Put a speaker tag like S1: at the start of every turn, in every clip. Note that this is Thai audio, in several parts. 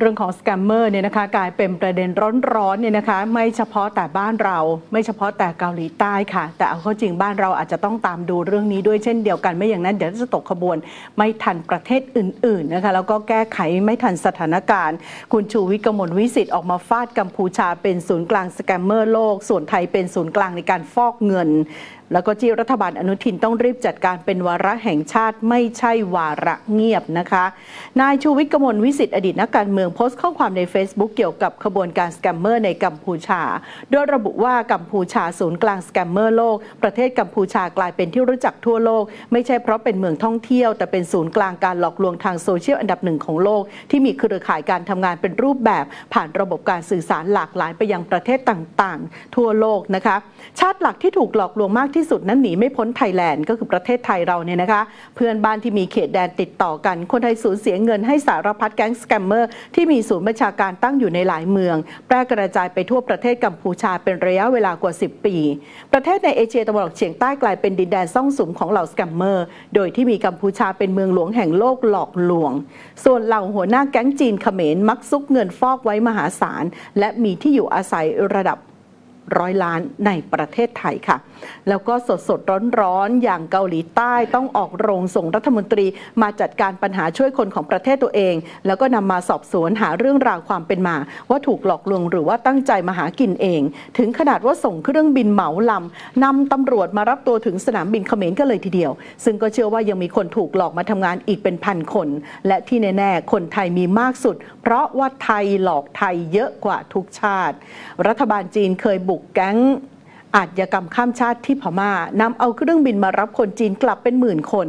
S1: เรื่องของสแกมเมอร์เนี่ยนะคะกลายเป็นประเด็นร้อนๆเนี่ยนะคะไม่เฉพาะแต่บ้านเรา ไม่เฉพาะแต่เกาหลีใต้ค่ะ แต่เอาเข้าจริงบ้านเราอาจจะต้องตามดูเรื่องนี้ด้วยเช่นเดียวกันไม่อย่างนั้นเดี๋ยวจะตกขบวนไม่ทันประเทศอื่นๆนะคะแล้วก็แก้ไขไม่ทันสถานการณ์ คุณชูวิทย์กมลวิสิทธิ์ออกมาฟาดกัมพูชาเป็นศูนย์กลางสแกมเมอร์โลก ส่วนไทยเป็นศูนย์กลางในการฟอกเงิน แล้วก็ที่รัฐบาลอนุทินต้องรีบจัดการเป็นวาระแห่งชาติไม่ใช่วาระเงียบนะคะ นายชูวิทย์กมลวิสิทธิ์อดีตนักการเมืองโพสต์ข้อความใน Facebook เกี่ยวกับขบวนการสแกมเมอร์ในกัมพูชา โดยระบุว่ากัมพูชาศูนย์กลางสแกมเมอร์โลก ประเทศกัมพูชากลายเป็นที่รู้จักทั่วโลก ไม่ใช่เพราะเป็นเมืองท่องเที่ยว แต่เป็นศูนย์กลางการหลอกลวงทางโซเชียลอันดับหนึ่งของโลก ที่มีเครือข่ายการทำงานเป็นรูปแบบ ผ่านระบบการสื่อสารหลากหลายไปยังประเทศต่างๆ ทั่วโลกนะคะ ชาติหลักที่ถูกหลอกลวงมากที่ที่สุดนั้นหนีไม่พ้นไทยแลนด์ก็คือประเทศไทยเราเนี่ยนะคะ เพื่อนบ้านที่มีเขตแดนติดต่อกัน คนไทยสูญเสียเงินให้สารพัดแก๊งสแกมเมอร์ที่มีศูนย์บัญชาการตั้งอยู่ในหลายเมือง แพร่กระจายไปทั่วประเทศกัมพูชาเป็นระยะเวลากว่า 10 ปี ประเทศในเอเชียตะวันออกเฉียงใต้กลายเป็นดินแดนซ่องสุมของเหล่าสแกมเมอร์โดยที่มีกัมพูชาเป็นเมืองหลวงแห่งโลกหลอกลวง ส่วนเหล่าหัวหน้าแก๊งจีนเขมรมักซุกเงินฟอกไว้มหาศาลและมีที่อยู่อาศัยระดับ ร้อยล้านในประเทศไทยค่ะ แล้วก็สดสดร้อนร้อนๆ อย่างเกาหลีใต้ต้องออกโรงส่งรัฐมนตรีมาจัดการปัญหาช่วยคนของประเทศตัวเอง แล้วก็นำมาสอบสวนหาเรื่องราวความเป็นมา ว่าถูกหลอกลวงหรือว่าตั้งใจมาหากินเอง ถึงขนาดว่าส่งเครื่องบินเหมาลำนำตำรวจมารับตัวถึงสนามบินเขมรก็เลยทีเดียว ซึ่งก็เชื่อว่ายังมีคนถูกหลอกมาทำงานอีกเป็นพันคน และที่แน่ๆคนไทยมีมากสุด เพราะว่าไทยหลอกไทยเยอะกว่าทุกชาติ รัฐบาลจีนเคยบกแก๊ง อาชญากรรมข้ามชาติที่พม่านำเอาเครื่องบินมารับคนจีนกลับเป็นหมื่นคน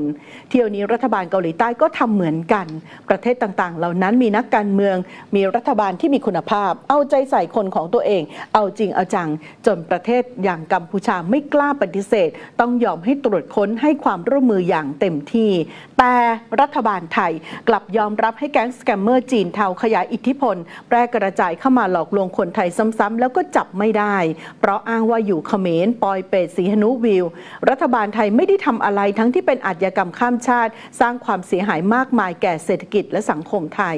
S1: เที่ยวนี้รัฐบาลเกาหลีใต้ก็ทำเหมือนกัน ประเทศต่างๆ เหล่านั้นมีนักการเมือง มีรัฐบาลที่มีคุณภาพ เอาใจใส่คนของตัวเอง เอาจริงเอาจัง จนประเทศอย่างกัมพูชาไม่กล้าปฏิเสธ ต้องยอมให้ตรวจค้นให้ความร่วมมืออย่างเต็มที่ แต่รัฐบาลไทยกลับยอมรับให้แก๊งสแกมเมอร์จีนเทาขยายอิทธิพล แพร่กระจายเข้ามาหลอกลวงคนไทยซ้ำๆแล้วก็จับไม่ได้ เพราะอ้างว่าอยู่เขมรปอยเปตสีหนุวิว รัฐบาลไทยไม่ได้ทำอะไรทั้งที่เป็นอาชญากรรมข้ามชาติ สร้างความเสียหายมากมายแก่เศรษฐกิจและสังคมไทย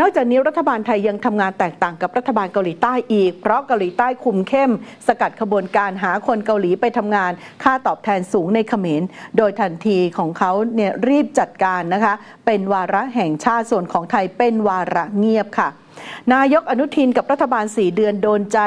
S1: นอกจากนี้รัฐบาลไทยยังทำงานแตกต่างกับรัฐบาลเกาหลีใต้อีก เพราะเกาหลีใต้คุมเข้ม สกัดขบวนการหาคนเกาหลีไปทำงาน ค่าตอบแทนสูงในเขมร โดยทันทีของเขาเนี่ยรีบจัดการนะคะ เป็นวาระแห่งชาติส่วนของไทยเป็นวาระเงียบค่ะ นายกอนุทินกับรัฐบาล 4 เดือนโดนใจ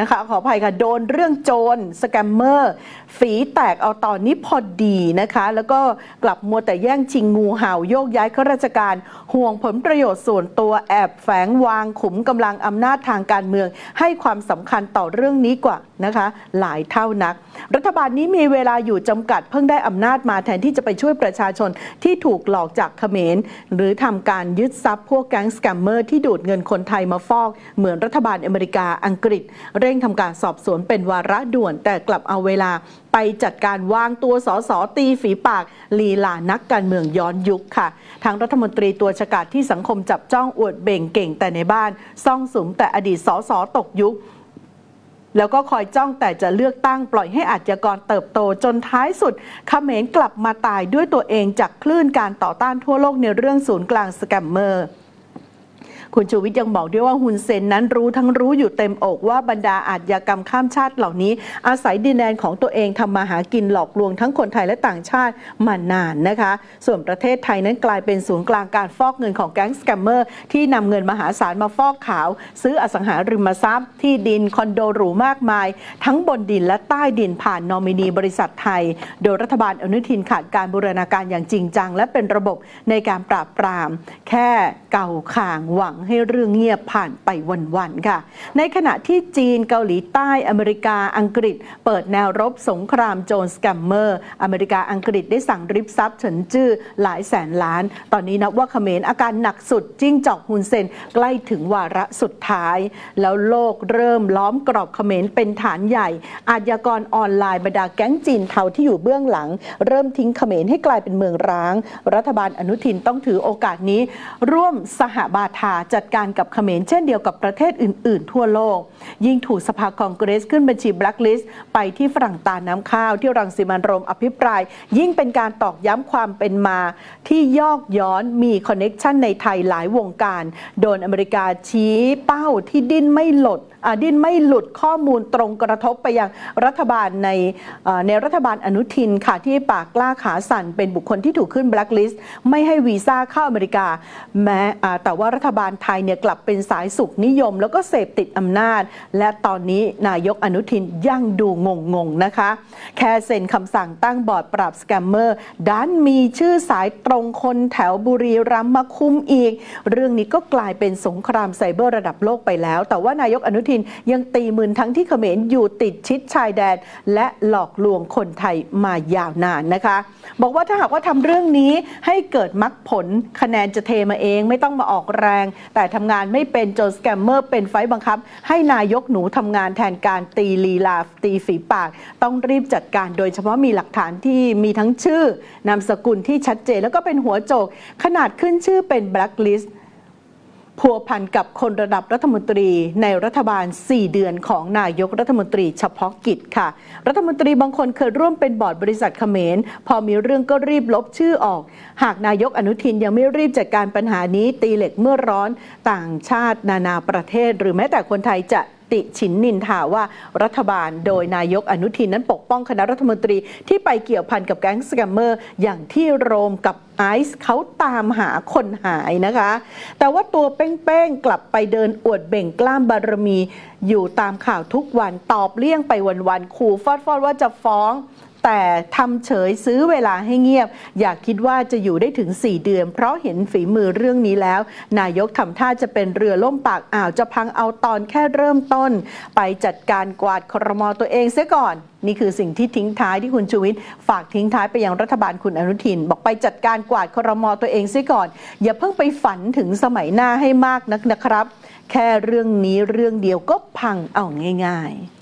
S1: นะคะขออภัยค่ะ โดนเรื่องโจรสแกมเมอร์ฝีแตกเอาตอนนี้พอดีนะคะ แล้วก็กลับมัวแต่แย่งชิงงูเห่าโยกย้ายข้าราชการ ห่วงผลประโยชน์ส่วนตัวแอบแฝงวางขุมกำลังอำนาจทางการเมือง ให้ความสำคัญต่อเรื่องนี้กว่านะคะ หลายเท่านัก รัฐบาลนี้มีเวลาอยู่จำกัดเพิ่งได้อำนาจมาแทนที่จะไปช่วยประชาชนที่ถูกหลอกจากเขมร หรือทำการยึดทรัพย์พวกแก๊งสแกมเมอร์ที่ดูดเงินคนไทยมาฟอก เหมือนรัฐบาลอเมริกาอังกฤษเร่งทำการสอบสวนเป็นวาระด่วนแต่กลับเอาเวลาไปจัดการวางตัวสสตีฝีปาก ลีลานักการเมืองย้อนยุคค่ะทางรัฐมนตรีตัวฉกาจที่สังคมจับจ้องอวดเบ่งเก่งแต่ในบ้าน ซ่องสุมแต่อดีตสสตกยุคแล้วก็คอยจ้องแต่จะเลือกตั้งปล่อยให้อาชญากรเติบโตจนท้ายสุดเขมรกลับมาตายด้วยตัวเองจากคลื่นการต่อต้านทั่วโลกในเรื่องศูนย์กลางสแกมเมอร์ คุณชูวิทย์ยังบอกด้วยว่าฮุนเซนนั้นรู้ทั้งรู้อยู่เต็มอกว่าบรรดาอาชญากรรมข้ามชาติเหล่านี้ อาศัยดินแดนของตัวเองทำมาหากินหลอกลวงทั้งคนไทยและต่างชาติมานานนะคะ ส่วนประเทศไทยนั้นกลายเป็นศูนย์กลางการฟอกเงินของแก๊งสแกมเมอร์ที่นำเงินมหาศาลมาฟอกขาว ซื้ออสังหาริมทรัพย์ ที่ดินคอนโดหรูมากมาย ทั้งบนดินและใต้ดินผ่านนอมินีบริษัทไทย โดยรัฐบาลอนุทินขาดการบูรณาการอย่างจริงจัง และเป็นระบบในการปราบปราม แค่เก่าข่างหวังให้เรื่องเงียบผ่านไปวันๆค่ะ ในขณะที่จีนเกาหลีใต้อเมริกาอังกฤษ เปิดแนวรบสงครามโจรสแกมเมอร์อเมริกาอังกฤษได้สั่งริบทรัพย์เฉินจื้อหลายแสนล้าน ตอนนี้นับว่าเขมรอาการหนักสุดจิ้งจอกฮุนเซนใกล้ถึงวาระสุดท้าย แล้วโลกเริ่มล้อมกรอบเขมรเป็นฐานใหญ่ อาญากรออนไลน์บรรดาแก๊งจีนเทาที่อยู่เบื้องหลัง เริ่มทิ้งเขมรให้กลายเป็นเมืองร้าง รัฐบาลอนุทินต้องถือโอกาสนี้ ร่วมสหบาทาจัดการกับเขมรเช่นเดียวกับประเทศอื่น ๆ ทั่วโลก ยิ่งถูกสภาคองเกรสขึ้นบัญชีแบล็คลิสต์ไปที่ฝรั่งตาน้ำข้าวที่รังสิมันโรมอภิปราย ยิ่งเป็นการตอกย้ำความเป็นมา ที่ยอกย้อนมีคอนเน็กชันในไทยหลายวงการ โดนอเมริกาชี้เป้าที่ดิ้นไม่หลด ดิ้นไม่หลุดข้อมูลตรงกระทบไปยังรัฐบาลในในรัฐบาลอนุทินค่ะที่ปากกล้าขาสั่นเป็นบุคคลที่ถูกขึ้นแบล็คลิสต์ไม่ให้วีซ่าเข้าอเมริกา แม้อ่แต่ว่ารัฐบาลไทยเนี่ยกลับเป็นสายสุขนิยม แล้วก็เสพติดอำนาจ และตอนนี้นายกอนุทินยังดูงงๆนะคะ แค่เซ็นคำสั่งตั้งบอร์ดปราบสแกมเมอร์ดันมีชื่อสายตรงคนแถวบุรีรัมย์มาคุมอีก เรื่องนี้ก็กลายเป็นสงครามไซเบอร์ระดับโลกไปแล้ว แต่ว่านายกอนุทินยังตีมืนทั้งที่เขมรอยู่ติดชิดชายแดน และหลอกลวงคนไทยมายาวนานนะคะ บอกว่าถ้าหากว่าทำเรื่องนี้ให้เกิดมรรคผลคะแนนจะเทมาเองไม่ต้องมาออกแรง แต่ทำงานไม่เป็นจนสแกมเมอร์เป็นไฟบังคับ ให้นายกหนูทำงานแทนการตีลีลาตีฝีปาก ต้องรีบจัดการโดยเฉพาะมีหลักฐานที่มีทั้งชื่อนามสกุลที่ชัดเจนแล้วก็เป็นหัวโจกขนาดขึ้นชื่อเป็นแบล็คลิสต์ พัวพันกับคนระดับรัฐมนตรีในรัฐบาล 4 เดือนของนายกรัฐมนตรีเฉพาะกิจค่ะ รัฐมนตรีบางคนเคยร่วมเป็นบอร์ดบริษัทเขมร พอมีเรื่องก็รีบลบชื่อออก หากนายกอนุทินยังไม่รีบจัดการปัญหานี้ตีเหล็กเมื่อร้อนต่างชาตินานาประเทศ หรือแม้แต่คนไทยจะ ติฉินนินทาว่ารัฐบาลโดยนายกอนุทินนั้นปกป้องคณะรัฐมนตรีที่ไปเกี่ยวพันกับแก๊งสแกมเมอร์ อย่างที่โรมกับไอซ์เขาตามหาคนหายนะคะ แต่ว่าตัวเป้งๆ กลับไปเดินอวดเบ่งกล้ามบารมี อยู่ตามข่าวทุกวันตอบเลี่ยงไปวันๆขู่ฟอดๆว่าจะฟ้อง แต่ทำเฉยซื้อเวลาให้เงียบ อยากคิดว่าจะอยู่ได้ถึง 4 เดือน เพราะเห็นฝีมือเรื่องนี้แล้ว นายกทำท่าจะเป็นเรือล่มปากอ่าวจะพังเอาตอนแค่เริ่มต้น ไปจัดการกวาดครมอตัวเองเสียก่อน นี่คือสิ่งที่ทิ้งท้ายที่คุณชูวิทย์ฝากทิ้งท้ายไปยังรัฐบาลคุณอนุทิน บอกไปจัดการกวาดครมอตัวเองเสียก่อน อย่าเพิ่งไปฝันถึงสมัยหน้าให้มากนักนะครับ แค่เรื่องนี้เรื่องเดียวก็พังเอาง่าย ๆ